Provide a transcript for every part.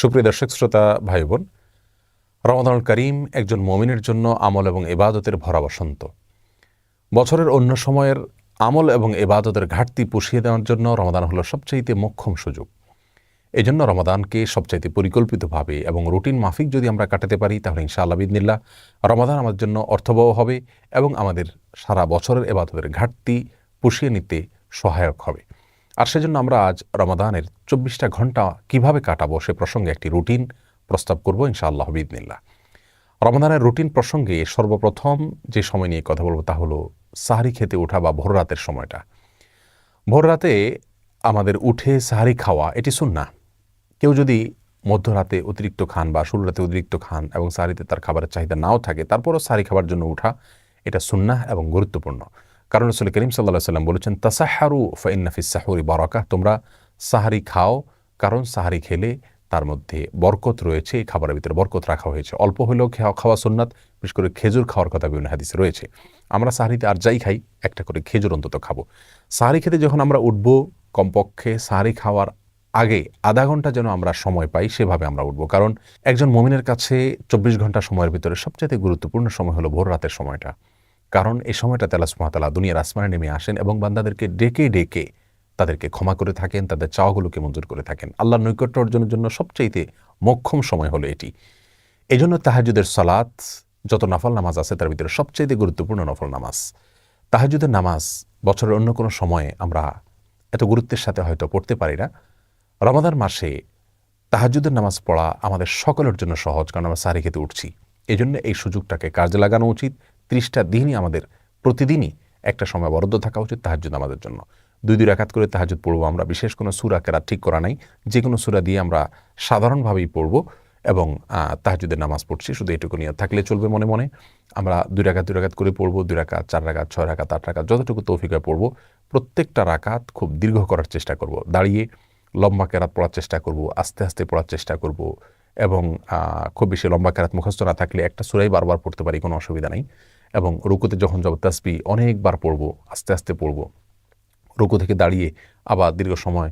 সুপ্রিয় দর্শক, শ্রোতা ভাই বোন রমাদানুল করিম একজন মমিনের জন্য আমল এবং এবাদতের ভরা বসন্ত। বছরের অন্য সময়ের আমল এবং এবাদতের ঘাটতি পুষিয়ে দেওয়ার জন্য রমাদান হলো সবচাইতে মোক্ষম সুযোগ। এই জন্য রমাদানকে সবচাইতে পরিকল্পিতভাবে এবং রুটিন মাফিক যদি আমরা কাটাতে পারি, তাহলে ইনশাআল্লাহ বিদিনিল্লা রমাদান আমাদের জন্য অর্থবহ হবে এবং আমাদের সারা বছরের এবাদতের ঘাটতি পুষিয়ে নিতে সহায়ক হবে। আর সেজন্য আমরা আজ রমাদানের চব্বিশটা ঘণ্টা কীভাবে কাটাবো সে প্রসঙ্গে একটি রুটিন প্রস্তাব করব ইনশাআল্লাহ বিদিনিল্লা রমাদানের রুটিন প্রসঙ্গে সর্বপ্রথম যে সময় নিয়ে কথা বলব তা হলো সাহারি খেতে ওঠা বা ভোর রাতের সময়টা। ভোর রাতে আমাদের উঠে সাহারি খাওয়া এটি সুন্না কেউ যদি মধ্যরাতে অতিরিক্ত খান বা শুরু রাতে অতিরিক্ত খান এবং সাহারিতে তার খাবারের চাহিদা নাও থাকে, তারপরও সাহারি খাবার জন্য উঠা এটা সুন্না এবং গুরুত্বপূর্ণ। কারণ রসুল করিম সাল্লাহ সাল্লাম বলেছেন তাসাহারু ফাইন্নাফিস সাহরি বারাকা তোমরা সাহারি খাও, কারণ সাহারি খেলে তার মধ্যে বরকত রয়েছে, এই খাবারের ভিতরে বরকত রাখা হয়েছে। অল্প হলেও খাওয়া খাওয়া সুন্নাত, বিশেষ করে খেজুর খাওয়ার কথা বিভিন্ন হাদিসে রয়েছে। আমরা সাহারিতে আর যাই খাই, একটা করে খেজুর অন্তত খাব। সাহারি খেতে যখন আমরা উঠব কমপক্ষে, সাহারি খাওয়ার আগে আধা ঘণ্টা যেন আমরা সময় পাই, সেভাবে আমরা উঠবো। কারণ একজন মমিনের কাছে চব্বিশ ঘণ্টা সময়ের ভিতরে সবচেয়ে গুরুত্বপূর্ণ সময় হলো ভোর রাতের সময়টা। কারণ এই সময়টা তালা সুমাতালা দুনিয়ার আসমানে নেমে আসেন এবং বান্দাদেরকে ডেকে ডেকে তাদেরকে ক্ষমা করে থাকেন, তাদের চাওয়াগুলোকে মঞ্জুর করে থাকেন। আল্লাহর নৈকট্য অর্জনের জন্য সবচাইতে মক্ষম সময় হলো এটি। এই জন্য তাহাজুদের সালাত, যত নফল নামাজ আছে তার ভিতরে সবচাইতে গুরুত্বপূর্ণ নফল নামাজ। তাহাজুদের নামাজ বছরের অন্য কোনো সময়ে আমরা এত গুরুত্বের সাথে হয়তো পড়তে পারি না। রমাদান মাসে তাহাজুদের নামাজ পড়া আমাদের সকলের জন্য সহজ, কারণ আমরা সারি খেতে উঠছি। এই জন্য এই সুযোগটাকে কাজে লাগানো উচিত। ত্রিশটা দিনই আমাদের প্রতিদিনই একটা সময় বরাদ্দ থাকা উচিত তাহাজুদ আমাদের জন্য। দুই দুই রাকাত করে তাহাজুদ পড়ব আমরা। বিশেষ কোনো সুরা কেরাত ঠিক করা নাই। যে কোনো সুরা দিয়ে আমরা সাধারণভাবেই পড়ব এবং তাহাজুদের নামাজ পড়ছি। শুধু এটুকু নিয়ে থাকলে চলবে মনে মনে। আমরা দুই রাকাত দুই রাকাত করে পড়ব। দুই রাকাত, চার রাকাত, ছয় রাকাত, আট রাকাত, যতটুকু তৌফিকা পড়ব। প্রত্যেকটা রাকাত খুব দীর্ঘ করার চেষ্টা করব। দাঁড়িয়ে লম্বা কেরাত পড়ার চেষ্টা করব। আস্তে আস্তে পড়ার চেষ্টা করব এবং খুব বেশি লম্বা কেরাত মুখস্থ না থাকলে একটা সুরাই বারবার পড়তে পারি, কোনো অসুবিধা নেই। এবং রুকুতে যখন যাব তাসবি অনেকবার পড়ব, আস্তে আস্তে পড়ব। রুকু থেকে দাঁড়িয়ে আবার দীর্ঘ সময়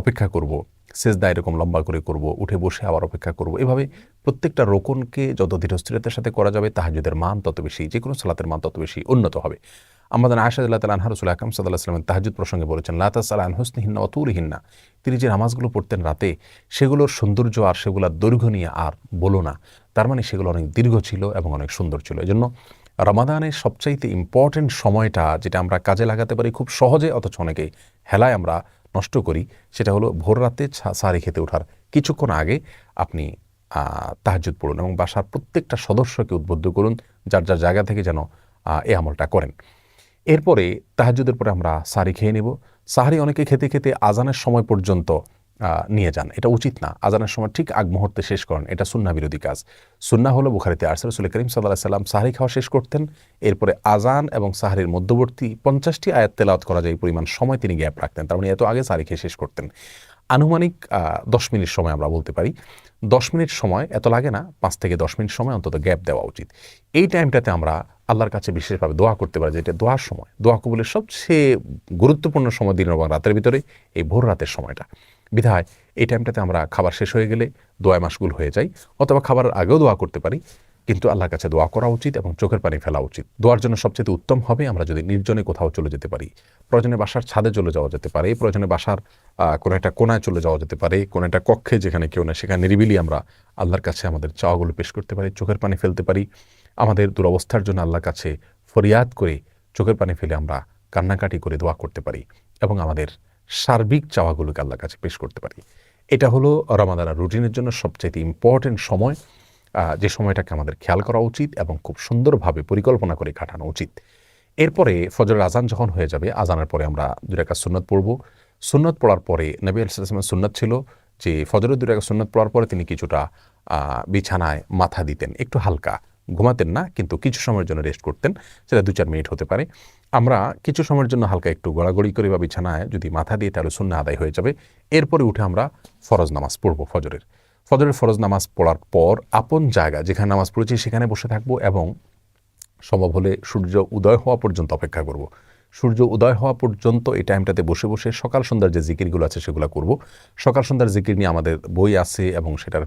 অপেক্ষা করব। সেজদা এরকম লম্বা করে করব, উঠে বসে আবার অপেক্ষা করব। এভাবে প্রত্যেকটা রোকনকে যত ধীরস্থিরতার সাথে করা যাবে তাহাজুদের মান তত বেশি যে কোনো সালাতের মান তত বেশি উন্নত হবে। আমাদের আশাদুল্লাহ তাল আনহার রসুল আকাম সাল্লাহ সাল্লামের তাহাজুদ প্রসঙ্গে বলেছেন লাতাস আলান হুসনিহিন্না অতুলহিন্না তিনি যে নামাজগুলো পড়তেন রাতে, সেগুলোর সৌন্দর্য আর সেগুলোর দৈর্ঘ্য নিয়ে আর বলো না। তার মানে সেগুলো অনেক দীর্ঘ ছিল এবং অনেক সুন্দর ছিল। এজন্য রমাদানের সবচাইতে ইম্পর্টেন্ট সময়টা যেটা আমরা কাজে লাগাতে পারি খুব সহজে, অথচ অনেকে হেলায় আমরা নষ্ট করি, সেটা হলো ভোর রাতে সারি খেতে ওঠার। কিছুক্ষণ আগে আপনি তাহাজুদ পড়ুন এবং বাসার প্রত্যেকটা সদস্যকে উদ্বুদ্ধ করুন, যার যার জায়গা থেকে যেন এ আমলটা করেন। এরপরে তাহাজুদের পরে আমরা সারি খেয়ে নেব। সাহারি অনেকে খেতে খেতে আজানের সময় পর্যন্ত নিয়ে যান। এটা উচিত না। আজানের সময় ঠিক আগ মুহূর্তে শেষ করেন। এটা সুন্না বিরোধী কাজ। সুন্না হলো বুখারিতে আরসাল রসুল করিম সাল্লাহ সাল্লাম সাহারি খাওয়া শেষ করতেন। এরপরে আজান এবং সাহারির মধ্যবর্তী পঞ্চাশটি আয়াত তেলাওয়াত করা যায় পরিমাণ সময় তিনি গ্যাপ রাখতেন। তার মানে এত আগে সাহারি খেয়ে শেষ করতেন। আনুমানিক দশ মিনিট সময় আমরা বলতে পারি। দশ মিনিট সময় এত লাগে না। পাঁচ থেকে দশ মিনিট সময় অন্তত গ্যাপ দেওয়া উচিত। এই টাইমটাতে আমরা আল্লাহর কাছে বিশেষভাবে দোয়া করতে পারি যেটা দোয়ার সময়। দোয়া কবুলের সবচেয়ে গুরুত্বপূর্ণ সময় দিন এবং রাতের ভিতরে এই ভোর রাতের সময়টা। বিধায় এই টাইমটাতে আমরা খাবার শেষ হয়ে গেলে দোয়ায় মাসগুল হয়ে যাই, অথবা খাবারের আগেও দোয়া করতে পারি, কিন্তু আল্লাহর কাছে দোয়া করা উচিত এবং চোখের পানি ফেলা উচিত। দোয়ার জন্য সবচেয়ে উত্তম হবে আমরা যদি নির্জনে কোথাও চলে যেতে পারি। প্রয়োজনে বাসার ছাদে চলে যাওয়া যেতে পারে, প্রয়োজনে বাসার কোনো একটা কোনায় চলে যাওয়া যেতে পারে, কোনো একটা কক্ষে যেখানে কেউ না সেখানে নিরিবিলি আমরা আল্লাহর কাছে আমাদের চাওয়াগুলো পেশ করতে পারি, চোখের পানি ফেলতে পারি। আমাদের দুরবস্থার জন্য আল্লাহর কাছে ফরিয়াদ করে চোখের পানি ফেলে আমরা কান্নাকাটি করে দোয়া করতে পারি এবং আমাদের সার্বিক চাওয়াগুলোকে আল্লাহর কাছে পেশ করতে পারি। এটা হলো রমাদানা রুটিনের জন্য সবচাইতে ইম্পর্টেন্ট সময়। যে সময়টাকে আমাদের খেয়াল করা উচিত এবং খুব সুন্দরভাবে পরিকল্পনা করে কাটানো উচিত। এরপরে ফজরের আজান যখন হয়ে যাবে আজানের পরে আমরা দুই রেখা সুন্নত পড়ব। সুন্নত পড়ার পরে নবী আলাইসলামের সুন্নত ছিল যে ফজরের দুই রেখা সুন্নত পড়ার পরে তিনি কিছুটা বিছানায় মাথা দিতেন, একটু হালকা। ঘুমাতেন না, কিন্তু কিছু সময়ের জন্য রেস্ট করতেন, সেটা দু চার মিনিট হতে পারে। আমরা কিছু সময়ের জন্য হালকা একটু গড়াগড়ি করে বা বিছানায় যদি মাথা দিয়ে তাহলে শূন্য আদায় হয়ে যাবে। এরপরে উঠে আমরা ফরজ নামাজ পড়ব ফজরের। ফজরের ফরজ নামাজ পড়ার পর আপন জায়গা যেখানে নামাজ পড়েছি সেখানে বসে থাকব এবং সম্ভব হলে সূর্য উদয় হওয়া পর্যন্ত অপেক্ষা করব। সূর্য উদয় হওয়া পর্যন্ত এই টাইমটাতে বসে বসে সকাল সন্ধ্যার যে জিকিরগুলো আছে সেগুলো করব। সকাল সন্ধ্যার জিকির নিয়ে আমাদের বই আছে এবং সেটার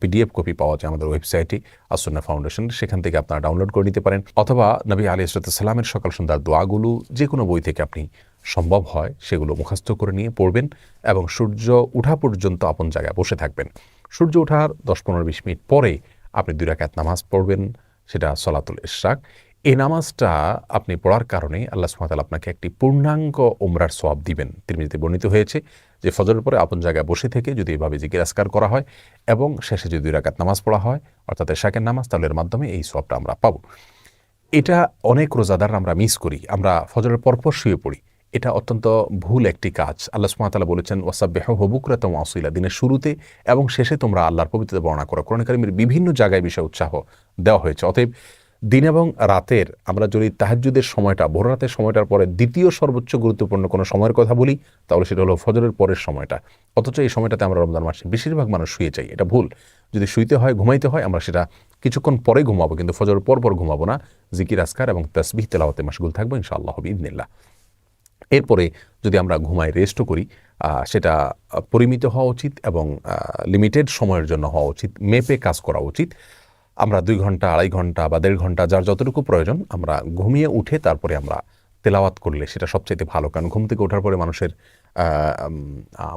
পিডিএফ কপি পাওয়া যায় আমাদের ওয়েবসাইটে আসন্না ফাউন্ডেশন সেখান থেকে আপনারা ডাউনলোড করে নিতে পারেন। অথবা নবী আলী ইসরাতামের সকাল সন্ধ্যার দোয়াগুলো যে কোনো বই থেকে আপনি সম্ভব হয় সেগুলো মুখস্থ করে নিয়ে পড়বেন এবং সূর্য উঠা পর্যন্ত আপন জায়গায় বসে থাকবেন। সূর্য ওঠার দশ পনেরো বিশ মিনিট পরে আপনি দুই রাকাত নামাজ পড়বেন, সেটা সলাতুল ইশরাক। এই নামাজটা আপনি পড়ার কারণে আল্লাহ সুমাতাল আপনাকে একটি পূর্ণাঙ্গ ওমরার সোয়াব দিবেন। তিরমিজিতে বর্ণিত হয়েছে যে ফজরের পরে আপন জায়গায় বসে থেকে যদি এভাবে জিজ্ঞাসকার করা হয় এবং শেষে যদি রাকাত নামাজ পড়া হয়, অর্থাৎ এশাকের নামাজ, তাহলে মাধ্যমে এই সবটা আমরা পাবো। এটা অনেক রোজাদার আমরা মিস করি। আমরা ফজরের পরপর শুয়ে পড়ি। এটা অত্যন্ত ভুল একটি কাজ। আল্লাহ সুমাতালা বলেছেন, ওয়াসাব্বেহ হবুকরাতম আসইলা দিনের শুরুতে এবং শেষে তোমরা আল্লাহর পবিত্রতা বর্ণনা করো। কোরআন কারিমের বিভিন্ন জায়গায় বিষয়ে উৎসাহ দেওয়া হয়েছে। অতএব দিন এবং রাতের আমরা যদি তাহাজুদের সময়টা ভোর রাতের সময়টার পরে দ্বিতীয় সর্বোচ্চ গুরুত্বপূর্ণ কোনো সময়ের কথা বলি, তাহলে সেটা হলো ফজরের পরের সময়টা। অথচ এই সময়টাতে আমরা রমজান মাসে বেশিরভাগ মানুষ শুয়ে যাই, এটা ভুল। যদি শুইতে হয়, ঘুমাইতে হয়, আমরা সেটা কিছুক্ষণ পরে ঘুমাবো, কিন্তু ফজরের পর পর ঘুমাবো না। জিকির আসকার এবং তসবিহ তেলাওয়াতে মাসগুল থাকব ইনশাআল্লাহ হবি ইদনিল্লাহ এরপরে যদি আমরা ঘুমায় রেস্টও করি সেটা পরিমিত হওয়া উচিত এবং লিমিটেড সময়ের জন্য হওয়া উচিত, মেপে কাজ করা উচিত। আমরা দুই ঘণ্টা, আড়াই ঘণ্টা বা দেড় ঘণ্টা যার যতটুকু প্রয়োজন আমরা ঘুমিয়ে উঠে তারপরে আমরা তেলাওয়াত করলে সেটা সবচাইতে ভালো। কারণ ঘুম থেকে ওঠার পরে মানুষের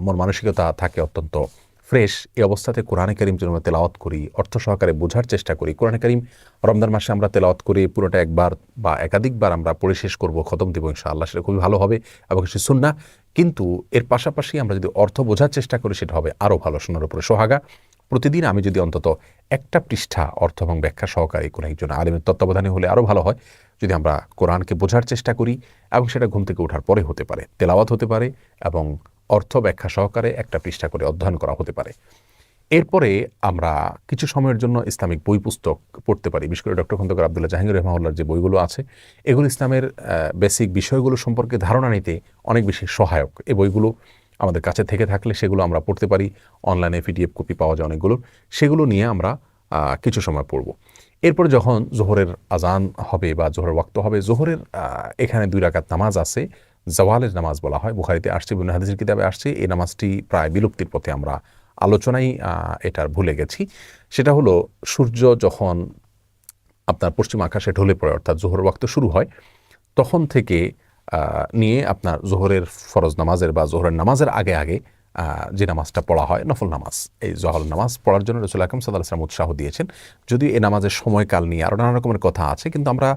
মন মানসিকতা থাকে অত্যন্ত ফ্রেশ। এই অবস্থাতে কোরআনে করিম যদি আমরা তেলাওয়াত করি, অর্থ সহকারে বোঝার চেষ্টা করি। কোরআনে করিম রমজান মাসে আমরা তেলাওয়াত করি, পুরোটা একবার বা একাধিকবার আমরা পড়ে শেষ করব, খতম দেবো ইনশাআল্লাহ, সেটা খুবই ভালো হবে এবং সে শুননা কিন্তু এর পাশাপাশি আমরা যদি অর্থ বোঝার চেষ্টা করি, সেটা হবে আরও ভালো। শোনার উপরে সোহাগা। প্রতিদিন আমি যদি অন্তত একটা পৃষ্ঠা অর্থ এবং ব্যাখ্যা সহকারে কোনো একজন আলিমের তত্ত্বাবধানে হলে আরও ভালো হয়। যদি আমরা কোরআনকে বোঝার চেষ্টা করি এবং সেটা ঘুম থেকে ওঠার পরে হতে পারে, তেলাওয়াত হতে পারে এবং অর্থ ব্যাখ্যা সহকারে একটা পৃষ্ঠা করে অধ্যয়ন করা হতে পারে। এরপরে আমরা কিছু সময়ের জন্য ইসলামিক বই পুস্তক পড়তে পারি। বিশেষ করে ডক্টর খন্দকার আবদুল্লাহ জাহাঙ্গীর রহমাউল্লার যে বইগুলো আছে, এগুলো ইসলামের বেসিক বিষয়গুলো সম্পর্কে ধারণা নিতে অনেক বেশি সহায়ক। এই বইগুলো আমাদের কাছে থেকে থাকলে সেগুলো আমরা পড়তে পারি। অনলাইনে পিডিএফ কপি পাওয়া যায় অনেকগুলো। সেগুলো নিয়ে আমরা কিছু সময় পড়ব। এরপর যখন জোহরের আজান হবে বা জোহরের ওয়াক্ত হবে, জোহরের এখানে দুই রাকাত নামাজ আছে। জওয়ালের নামাজ বলা হয়। বুখারিতে আসছে বিভিন্ন হাদিসের কিতাবে আসছে। এই নামাজটি প্রায় বিলুপ্তির পথে আমরা আলোচনাই এটার ভুলে গেছি। সেটা হলো, সূর্য যখন আপনার পশ্চিম আকাশে ঢলে পড়ে, অর্থাৎ জোহর ওয়াক্ত শুরু হয়, তখন থেকে নিয়ে আপনার জোহরের ফরজ নামাজের বা জোহরের নামাজের আগে আগে যে নামাজটা পড়া হয়, নফল নামাজ। এই জহর নামাজ পড়ার জন্য রসুল আকরম সাল্লাহ আসলাম উৎসাহ দিয়েছেন। যদি এই নামাজের সময়কাল নিয়ে আরও নানা রকমের কথা আছে, কিন্তু আমরা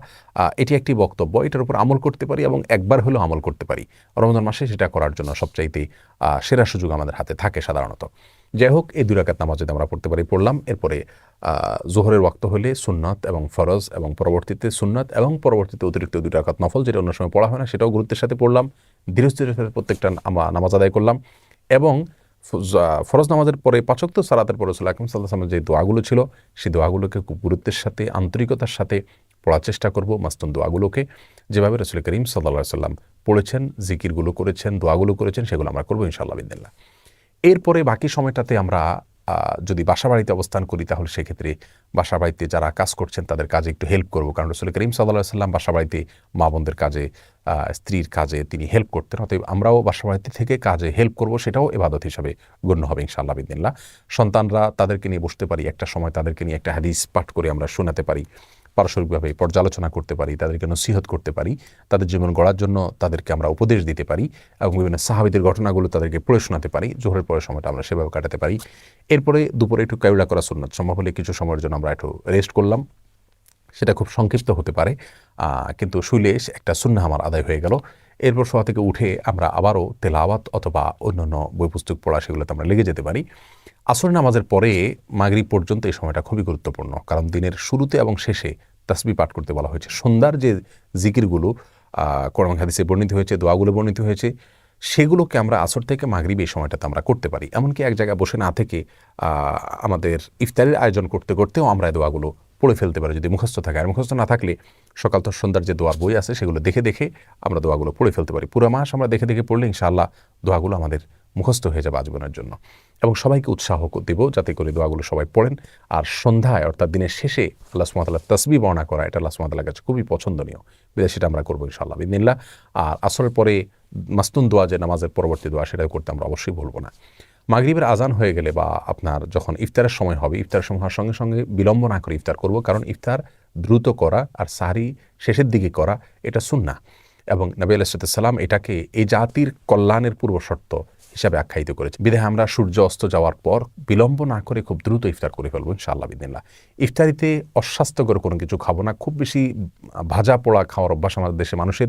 এটি একটি বক্তব্য, এটার উপর আমল করতে পারি এবং একবার হলেও আমল করতে পারি। রমজান মাসে সেটা করার জন্য সবচাইতে সেরা সুযোগ আমাদের হাতে থাকে সাধারণত। যাই হোক, এই দুরাকাত নামাজ যদি আমরা পড়তে পারি, পড়লাম। এরপরে জোহরের ওয়াক্ত হলে সুন্নত এবং ফরজ এবং পরবর্তীতে সুন্নত এবং পরবর্তীতে অতিরিক্ত দুই রাকাত নফল, যেটা অন্য সময় পড়া হয় না, সেটাও গুরুত্বের সাথে পড়লাম। ধীরস্থিরের সাথে প্রত্যেকটা নামাজ আদায় করলাম এবং ফরজ নামাজের পরে পাচক্ত সালাতের পরে রসুল আকরম সাল্লাহ যে দোয়াগুলো ছিল, সেই দোয়াগুলোকে খুব গুরুত্বের সাথে, আন্তরিকতার সাথে পড়ার চেষ্টা করব। মাস্তুন দোয়াগুলোকে যেভাবে রসুল করিম সাল্লা সাল্লাম পড়েছেন, জিকিরগুলো করেছেন, দোয়াগুলো করেছেন, সেগুলো আমরা করব ইনশাআল্লাহ বিদিল্লা এরপরে বাকি সময়টাতে আমরা যদি বাসা বাড়িতে অবস্থান করি, তাহলে সেক্ষেত্রে বাসা বাড়িতে যারা কাজ করছেন, তাদের কাজে একটু হেল্প করব। কারণ রসুল করিম সাল্লাহ সাল্লাম বাসা বাড়িতে মা বোনদের কাজে স্ত্রীর কাজে তিনি হেল্প করতেন। অতএব আমরাও বাসা বাড়িতে থেকে কাজে হেল্প করব, সেটাও এবাদত হিসাবে গণ্য হবে ইনশাআল্লাহ বিদিল্লা সন্তানরা তাদেরকে নিয়ে বসতে পারি, একটা সময় তাদেরকে নিয়ে একটা হাদিস পাঠ করে আমরা শোনাতে পারি। পারস্পরিকভাবে পর্যালোচনা করতে পারি, তাদেরকে নসিহত করতে পারি, তাদের জীবন গড়ার জন্য তাদেরকে আমরা উপদেশ দিতে পারি এবং বিভিন্ন সাহাবিদের ঘটনাগুলো তাদেরকে পড়ে শোনাতে পারি। জোহরের পরের সময়টা আমরা সেভাবে কাটাতে পারি। এরপরে দুপুরে একটু কায়ুলা করা সুন্নত। সম্ভব হলে কিছু সময়ের জন্য আমরা একটু রেস্ট করলাম। সেটা খুব সংক্ষিপ্ত হতে পারে কিন্তু শুইলে একটা শূন্য আমার আদায় হয়ে গেল। এরপর সভা থেকে উঠে আমরা আবারও তেলাওয়াত অথবা অন্যান্য বই পুস্তক পড়া সেগুলোতে আমরা লেগে যেতে পারি। আসর নামাজের পরে মাগরিব পর্যন্ত এই সময়টা খুবই গুরুত্বপূর্ণ, কারণ দিনের শুরুতে এবং শেষে তাসবি পাঠ করতে বলা হয়েছে। সন্ধ্যার যে জিকিরগুলো কোরআন হাদিসে বর্ণিত হয়েছে, দোয়াগুলো বর্ণিত হয়েছে, সেগুলোকে আমরা আসর থেকে মাগরিব এই সময়টাতে আমরা করতে পারি। এমনকি এক জায়গায় বসে না থেকে আমাদের ইফতারের আয়োজন করতে করতেও আমরা এই দোয়াগুলো পড়ে ফেলতে পারি যদি মুখস্থ থাকে। আর মুখস্থ না থাকলে সকাল তো সন্ধ্যার যে দোয়ার বই আছে সেগুলো দেখে দেখে আমরা দোয়াগুলো পড়ে ফেলতে পারি। পুরো মাস আমরা দেখে দেখে পড়লে ইনশাআল্লাহ দোয়াগুলো আমাদের মুখস্থ হয়ে যাবে আজীবনের জন্য। এবং সবাইকে উৎসাহ দেব যাতে করে দোয়াগুলো সবাই পড়েন। আর সন্ধ্যায় অর্থাৎ দিনের শেষে আল্লাহ সুমাতাল্লাহ তসবি বর্ণনা করা, এটা আল্লাহ সুমাতাল্লাহ কাছে খুবই পছন্দনীয়। সেটা আমরা করব ইনশাআল্লাহ বিদিনিল্লা আর আসরের পরে মাস্তুন দোয়া যে নামাজের পরবর্তী দোয়া সেটাও করতে আমরা অবশ্যই ভুলবো না। মাগরিবের আজান হয়ে গেলে বা আপনার যখন ইফতারের সময় হবে, ইফতারের সময় হওয়ার সঙ্গে সঙ্গে বিলম্ব না করে ইফতার করব, কারণ ইফতার দ্রুত করা আর সারি শেষের দিকে করা, এটা সুন্না এবং নবী আলাইসালাম এটাকে এই জাতির কল্যাণের পূর্ব শর্ত হিসাবে আখ্যায়িত করেছে। বিধায় আমরা সূর্য অস্ত যাওয়ার পর বিলম্ব না করে খুব দ্রুত ইফতার করে ফেলব, ইনশাআল্লাহ বিদিল্লা ইফতারিতে অস্বাস্থ্যকর কোনো কিছু খাব না, খুব বেশি ভাজা পোড়া খাওয়ার অভ্যাস আমাদের দেশে মানুষের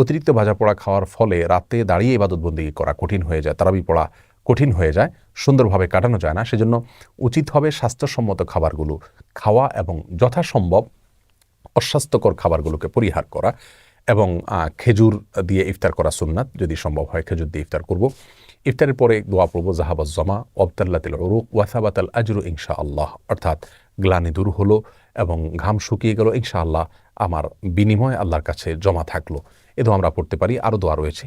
অতিরিক্ত ভাজা পোড়া খাওয়ার ফলে রাতে দাঁড়িয়ে ইবাদতবন্দি করা কঠিন হয়ে যায়, তারাবি পড়া কঠিন হয়ে যায়, সুন্দরভাবে কাটানো যায় না। সেজন্য উচিত হবে স্বাস্থ্যসম্মত খাবারগুলো খাওয়া এবং যথাসম্ভব অস্বাস্থ্যকর খাবারগুলোকে পরিহার করা এবং খেজুর দিয়ে ইফতার করা সুন্নাত, যদি সম্ভব হয় খেজুর দিয়ে ইফতার করব। ইফতারের পরে দোয়া পড়ব জাহাবাজ জমা অবতাল্লাতিল অরুক ওয়াসাবাতাল আজরু ইনশা আল্লাহ অর্থাৎ গ্লানি দূর হলো এবং ঘাম শুকিয়ে গেল ইনশা আল্লাহ আমার বিনিময় আল্লাহর কাছে জমা থাকল। এ দোয়া আমরা পড়তে পারি। আরও দোয়া রয়েছে।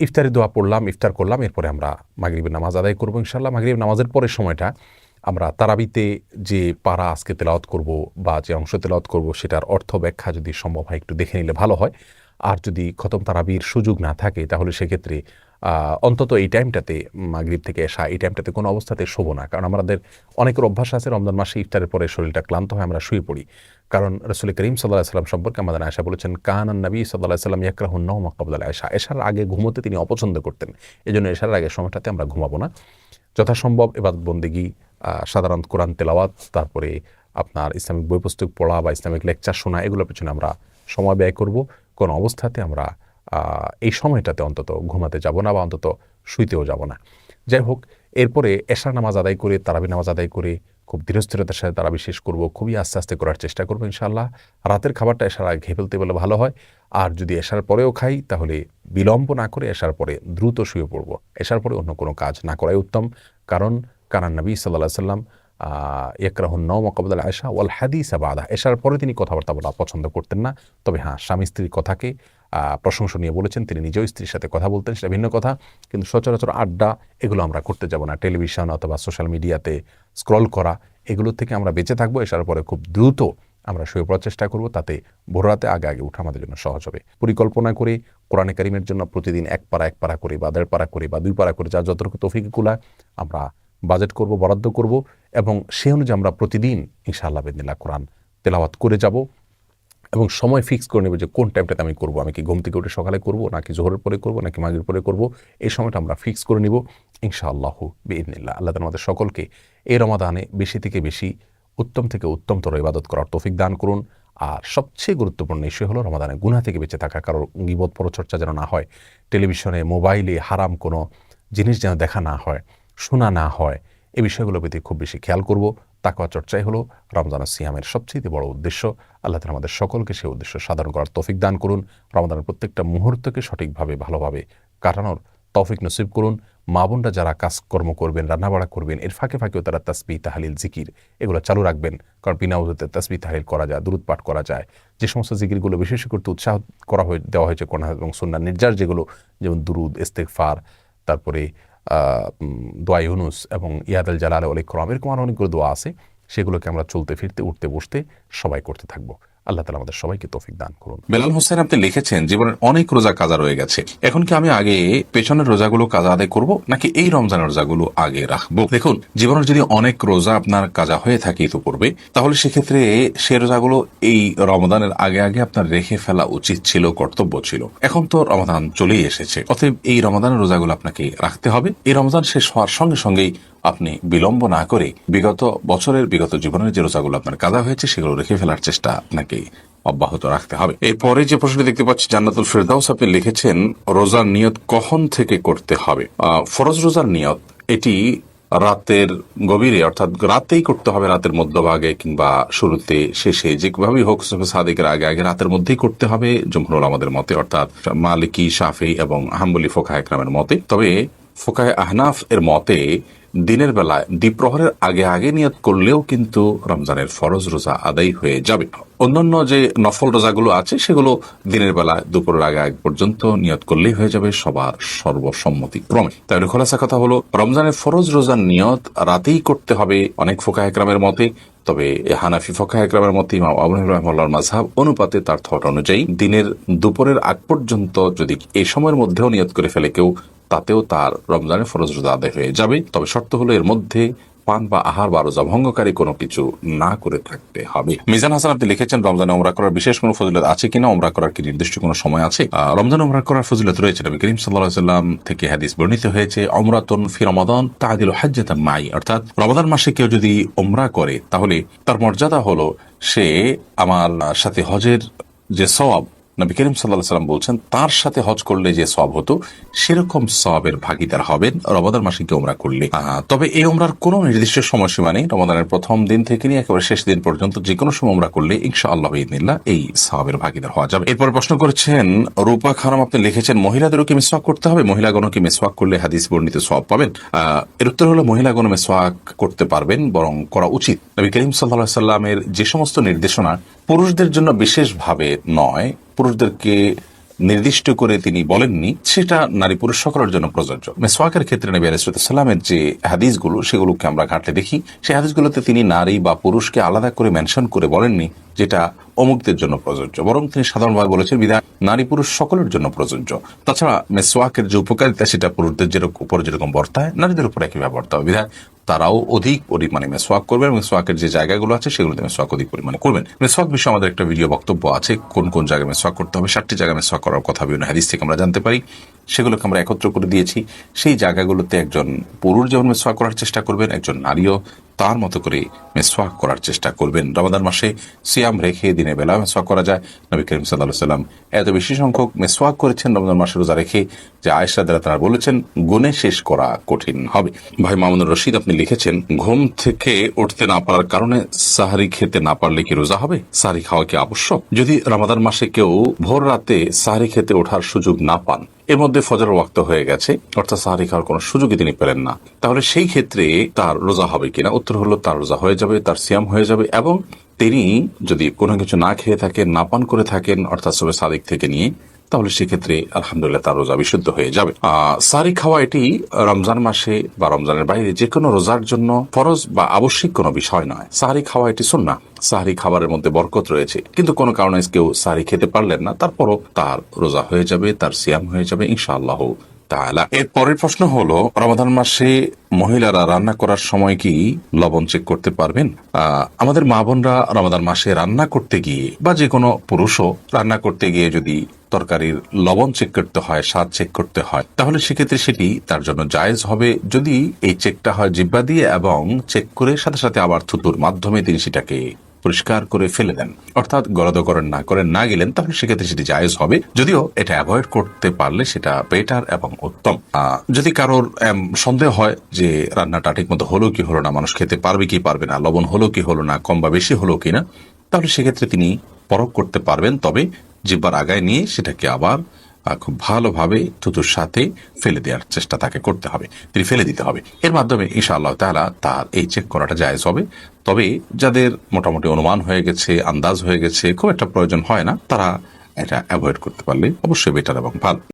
ইফতারি দোয়া পড়লাম, ইফতার করলাম, এরপরে আমরা মাগরীবের নামাজ আদায় করব ইনশাল্লাহ মাগরীব নামাজের পরের সময়টা আমরা তারাবিতে যে পারা আজকে তেলাওয়াত করব বা যে অংশ তেলাওয়াত করব সেটার অর্থ ব্যাখ্যা যদি সম্ভব হয় একটু দেখে নিলে ভালো হয়। আর যদি খতম তারাবির সুযোগ না থাকে তাহলে সেক্ষেত্রে অন্তত এই টাইমটাতে মাগরিব থেকে এসা, এই টাইমটাতে কোনো অবস্থাতে শোবো না। কারণ আমাদের অনেকের অভ্যাস আছে, রমজান মাসে ইফতারের পরে শরীরটা ক্লান্ত হয়, আমরা শুয়ে পড়ি। কারণ রসুল করিম সাল্লাহ সাল্লাম সম্পর্কে আমাদের আয়সা বলেছেন কান নবী সাল্লাহ সাল্লাম ইয়াকরাহুন নহমা কবুল আয়সা এশার আগে ঘুমোতে তিনি অপছন্দ করতেন। এই জন্য এশার আগে সময়টাতে আমরা ঘুমাবো না। যথাসম্ভব এবার বন্দিগি সাধারণ কোরআন তেলাওয়াত, তারপরে আপনার ইসলামিক বই পুস্তক পড়া বা ইসলামিক লেকচার শোনা, এগুলোর পেছনে আমরা সময় ব্যয় করব। কোন অবস্থাতে আমরা এই সময়টাতে অন্তত ঘুমাতে যাব না বা অন্তত শুইতেও যাব না। যাই হোক, এরপরে এশার নামাজ আদায় করে, তারাবি নামাজ আদায় করে, খুব ধীরস্থিরতার সাথে তারাবি শেষ করব, খুবই আস্তে আস্তে করার চেষ্টা করব ইনশাআল্লাহ। রাতের খাবারটা এশার আগে খেয়ে ফেলতে বলে ভালো হয়। আর যদি এশার পরেও খাই, তাহলে বিলম্ব না করে এশার পরে দ্রুত শুয়ে পড়ব। এশার পরে অন্য কোনো কাজ না করাই উত্তম। কারণ কারণ নবী সাল্লাহ সাল্লাম ইয়াকরাহুন নৌ মকবুল আয়সা ওয়াল হাদিস আবাদা এশার পরে তিনি কথাবার্তা বলা পছন্দ করতেন না। তবে হ্যাঁ স্বামী স্ত্রীর কথাকে প্রশংসনীয় বলেছেন। তিনি নিজেও স্ত্রীর সাথে কথা বলতেন, সেটা ভিন্ন কথা। কিন্তু সচরাচর আড্ডা, এগুলো আমরা করতে যাব না। টেলিভিশন অথবা সোশ্যাল মিডিয়াতে স্ক্রল করা, এগুলো থেকে আমরা বেঁচে থাকব। এসার পরে খুব দ্রুত আমরা শুয়ে পড়ার চেষ্টা করব। তাতে ভোররাতে আগে আগে উঠা আমাদের জন্য সহজ হবে। পরিকল্পনা করে, কোরআনে কারিমের জন্য প্রতিদিন এক পারা এক পারা করে বা দেড় পারা করে বা দুই পারা করে যা যতটুকু তৌফিক কুলায় আমরা বাজেট করব, বরাদ্দ করব এবং সে অনুযায়ী আমরা প্রতিদিন ইনশাআল্লাহ বেদিল্লা কোরআন তেলাওয়াত করে যাব। এবং সময় ফিক্স করে নেবে যে কোন টাইমটাতে আমি করব। আমি কি ঘুম থেকে উঠে সকালে করব, নাকি জোহরের পরে করব, নাকি মাগের পরে করব? এই সময়টা আমরা ফিক্স করে নিব। ইনশাআল্লাহ বেদিনিল্লা আল্লাহ আমাদের সকলকে এই রমাদানে বেশি থেকে বেশি উত্তম থেকে উত্তমতর ইবাদত করার তৌফিক দান করুন। আর সবচেয়ে গুরুত্বপূর্ণ ইস্যু হলো রমাদানে গুনা থেকে বেঁচে থাকা, কারোর গিবত পরচর্চা যেন না হয়, টেলিভিশনে, মোবাইলে হারাম কোনো জিনিস যেন দেখা না হয়, শোনা না হয়, এই বিষয়গুলোর প্রতি খুব বেশি খেয়াল করব। তাকওয়া চর্চাই হলো রমজান সিয়ামের সবচেয়ে বড় উদ্দেশ্য। আল্লাহ তালা আমাদের সকলকে সেই উদ্দেশ্য সাধন করার তৌফিক দান করুন। রমজানের প্রত্যেকটা মুহূর্তকে সঠিকভাবে, ভালোভাবে কাটানোর তৌফিক নসিব করুন। মা বোনরা যারা কাজকর্ম করবেন, রান্নাবাড়া করবেন, এর ফাঁকে ফাঁকেও তারা তাসবি তাহালিল, জিকির এগুলো চালু রাখবেন। কারণ বিনা উজুতে তাসবি তাহালিল করা যায় দূরত পাঠ করা যায়। যে সমস্ত জিকিরগুলো বিশেষ করতে উৎসাহ করা হয়ে, দেওয়া হয়েছে কোরআন এবং সুন্নাহ নির্যাস যেগুলো যেমন দুরুদ ইস্তেকফার তারপরে দোয়া ইউনুস এবং ইয়াদ আল জালাল আলী ক্রম এরকম আরও অনেকগুলো দোয়া আছে, সেগুলোকে আমরা চলতে ফিরতে, উঠতে, বসতে সবাই করতে থাকব। আল্লাহ তালা আমাদের সবাইকে তৌফিক দান করুন। বেলাল হোসেন, আপনি লিখেছেন, জীবনের অনেক রোজা কাজা রয়ে গেছে। এখন কি আমি আগে পেছনের রোজাগুলো কাজা আদায় করব, নাকি এই রমজানের রোজাগুলো আগে রাখব? দেখুন, জীবনের যদি অনেক রোজা আপনার কাজা হয়ে থাকে তো ইতিপূর্বে, তাহলে সেক্ষেত্রে সে রোজাগুলো এই রমদানের আগে আগে আপনার রেখে ফেলা উচিত ছিল, কর্তব্য ছিল। এখন তো রমাদান চলেই এসেছে। অতএব এই রমাদানের রোজাগুলো আপনাকে রাখতে হবে। এই রমজান শেষ হওয়ার সঙ্গে সঙ্গেই আপনি বিলম্ব না করে বিগত বছরের, বিগত জীবনের যে রোজাগুলো আপনার কাদা হয়েছে, সেগুলো রেখে ফেলার চেষ্টা আপনাকে অব্যাহত রাখতে হবে। এরপরে যে প্রশ্নটি দেখতে পাচ্ছি, জান্নাতুল ফেরদাউস আপনি লিখেছেন, রোজার নিয়ত কখন থেকে করতে হবে? ফরজ রোজার নিয়ত, এটি রাতের গভীরে, অর্থাৎ রাতেই করতে হবে, রাতের মধ্যভাগে কিংবা শুরুতে, শেষে যেভাবেই হোক সাদেকের আগে আগে রাতের মধ্যেই করতে হবে জমহুর আমাদের মতে, অর্থাৎ মালিকি, শাফি এবং হাম্বলি ফোকা একরামের মতে। তবে ফোকায় আহনাফ এর মতে, দিনের বেলায় দ্বীপ্রহরের আগে আগে নিয়ত করলেও কিন্তু রমজানের ফরজ রোজা আদায় হয়ে যাবে। অন্যান্য যে নফল রোজাগুলো আছে, সেগুলো দিনের বেলায় দুপুরের আগে আগে পর্যন্ত নিয়ত করলেই হয়ে যাবে সবার সর্বসম্মতি ক্রমে। তাহলে খোলাসা কথা হলো, রমজানের ফরজ রোজার নিয়ত রাতেই করতে হবে অনেক ফোকা একরামের মতে, তবে হানাফি ফোকা একরামের মতে ইমাম আবু হানিফা রাহিমাহুল্লাহর মাযহাব অনুপাতে তার থট অনুযায়ী দিনের দুপুরের আগ পর্যন্ত যদি এই সময়ের মধ্যেও নিয়ত করে ফেলে কেউ তাতেও তার রমজানের ফরজ রোজা আদায় হয়ে যাবে। তবে শর্ত হলো, এর মধ্যে পান বা আহার বা রোজা ভঙ্গকারী কোনো কিছু না করে থাকতে হবে। মিজান হাসান, আপনি লিখেছেন, রমজানে ওমরা করার বিশেষ কোনো ফজিলত আছে কিনা? ওমরা করার কি নির্দিষ্ট কোনো সময় আছে? রমজান ওমরা করার ফজিলত রয়েছে। নবী করিম সাল্লাহ সাল্লাম থেকে হাদিস বর্ণিত হয়েছে অমরাতন ফি রমাদান তাদিল হাজ্জাতাম মাই। অর্থাৎ রমাদান মাসে কেউ যদি ওমরা করে, তাহলে তার মর্যাদা হলো সে আমার সাথে হজের যে সওয়াব নবী করিম সাল্লাহ সাল্লাম বলছেন, তার সাথে হজ করলে যে সব হতো, সেরকম সবের ভাগিদার হবেন রমাদান মাসে কি ওমরা করলে। তবে এই ওমরার কোনো নির্দিষ্ট সময়সীমা নেই। রমাদানের প্রথম দিন থেকে নিয়ে একেবারে শেষ দিন পর্যন্ত যে কোনো সময় ওমরা করলে ইনশা আল্লাহ ইদিনিল্লাহ এই সবের ভাগিদার হওয়া যাবে। এরপর প্রশ্ন করেছেন, রূপা খারাম আপনি লিখেছেন মহিলাদেরও কি মেসওয়াক করতে হবে? মহিলাগণ কি মেসওয়াক করলে হাদিস বর্ণিত সব পাবেন? এর উত্তর হলো মহিলাগণ মেসওয়াক করতে পারবেন, বরং করা উচিত। নবী করিম সাল্লাহ সাল্লামের যে সমস্ত নির্দেশনা পুরুষদের জন্য বিশেষভাবে নয়, পুরুষদেরকে নির্দিষ্ট করে তিনি বলেননি, সেটা নারী পুরুষ সকলের জন্য প্রযোজ্য। মেসওয়াকের ক্ষেত্রে নবী আলাইসালামের যে হাদিসগুলো, সেগুলোকে আমরা ঘাটলে দেখি। সেই হাদিসগুলোতে তিনি নারী বা পুরুষকে আলাদা করে মেনশন করে বলেননি যেটা অমুকদের জন্য প্রযোজ্য। বরং তিনি সাধারণভাবে বলেছেন, বিধায় নারী পুরুষ সকলের জন্য প্রযোজ্য। তাছাড়া মেসওয়াকের যে উপকারিতা, সেটা পুরুষদের যেরকম উপর যেরকম বর্তায়, নারীদের উপর একইভাবে বর্তায়। বিধায় তারাও অধিক পরিমাণে মেসওয়াক করবেন এবং মেসওয়াকের যে জায়গাগুলো আছে, সেগুলোতে মেসওয়াক অধিক পরিমাণে করবেন। মেসওয়াক বিষয়ে আমাদের একটা ভিডিও বক্তব্য আছে, কোন কোন জায়গায় মেসওয়াক করতে হবে, ষাটটি জায়গায় মেসওয়াক করার কথা বিভিন্ন হাদিস থেকে আমরা জানতে পারি। সেগুলোকে আমরা একত্র করে দিয়েছি। সেই জায়গাগুলোতে একজন পুরুষ যেমন মেসওয়াক করার চেষ্টা করবেন, একজন নারীও তার মতো করে মেসওয়াক করার চেষ্টা করবেন। রমাদান মাসে সিয়াম রেখে দিনের বেলা মেসওয়াক করা যায়। নবী করিম সাল্লাহ সাল্লাম এত বেশি সংখ্যক মেসওয়াক করেছেন রমজান মাসে রোজা রেখে যে আয়েশা দ্বারা তারা বলেছেন, গুণে শেষ করা কঠিন হবে। ভাই মামুনুর রশিদ, আপনি লিখেছেন, ঘুম থেকে উঠতে না পারার কারণে সাহারি খেতে না পারলে কি রোজা হবে? সাহারি খাওয়া কি আবশ্যক? যদি রমাদান মাসে কেউ ভোর রাতে সাহারি খেতে ওঠার সুযোগ না পান এর মধ্যে ফজর ওয়াক্ত হয়ে গেছে, অর্থাৎ সাহারি খাওয়ার কোনো সুযোগই তিনি পেলেন না। তাহলে সেই ক্ষেত্রে তার রোজা হবে কিনা? উত্তর হলো, তার রোজা হয়ে যাবে, তার সিয়াম হয়ে যাবে এবং তিনি যদি কোনো কিছু না খেয়ে থাকেন, না পান করে থাকেন, অর্থাৎ সবে সাদিক থেকে নিয়ে তাহলে সেক্ষেত্রে আলহামদুলিল্লাহ তার রোজা বিশুদ্ধ হয়ে যাবে। সারি খাওয়া এটি রমজান মাসে বা রমজানের বাইরে যে কোনো রোজার জন্য ফরজ বা আবশ্যিক কোনো বিষয় নয়। সাহারি খাওয়া এটি সুন্না সাহারি খাবারের মধ্যে বরকত রয়েছে। কিন্তু কোনো কারণে কেউ সাহারি খেতে পারলেন না, তারপরও তার রোজা হয়ে যাবে, তার সিয়াম হয়ে যাবে, ইনশাআল্লাহ। তাআলা। এর পরের প্রশ্ন হলো রমাদান মাসে মহিলারা রান্না করার সময় কি লবণ চেক করতে পারবেন? আমাদের মা বোনরা রমাদান মাসে রান্না করতে গিয়ে বা যে কোনো পুরুষও রান্না করতে গিয়ে যদি তরকারির লবণ চেক করতে হয়, স্বাদ চেক করতে হয়, তাহলে সেক্ষেত্রে সেটি তার জন্য জায়েজ হবে। যদি এই চেকটা হয় জিব্বা দিয়ে এবং চেক করে সাথে সাথে আবার থুতুর মাধ্যমে তিনি সেটাকে পরিষ্কার করে ফেলে দেন। অর্থাৎ গলদকরণ না করেন না গেলেন, তাহলে সেক্ষেত্রে সেটি জায়েজ হবে। যদিও এটা অ্যাভয়েড করতে পারলে সেটা বেটার এবং উত্তম। যদি কারোর সন্দেহ হয় যে রান্নাটা ঠিক মতো হলো কি হলো না, মানুষ খেতে পারবে কি পারবে না, লবণ হলো কি হলো না, কম বা বেশি হলো কি না তাহলে সেক্ষেত্রে তিনি পরখ করতে পারবেন। তবে জিব্বার আগায় নিয়ে সেটাকে আবার খুব ভালোভাবে থুতুর সাথে ফেলে দেওয়ার চেষ্টা তাকে করতে হবে। তিনি ফেলে দিতে হবে। এর মাধ্যমে ঈশা আল্লাহ তালা তার এই চেক করাটা জায়জ হবে। তবে যাদের মোটামুটি অনুমান হয়ে গেছে, আন্দাজ হয়ে গেছে, খুব একটা প্রয়োজন হয় না, তারা এটা অ্যাভয়েড করতে পারলে অবশ্যই বেটার এবং ভালো।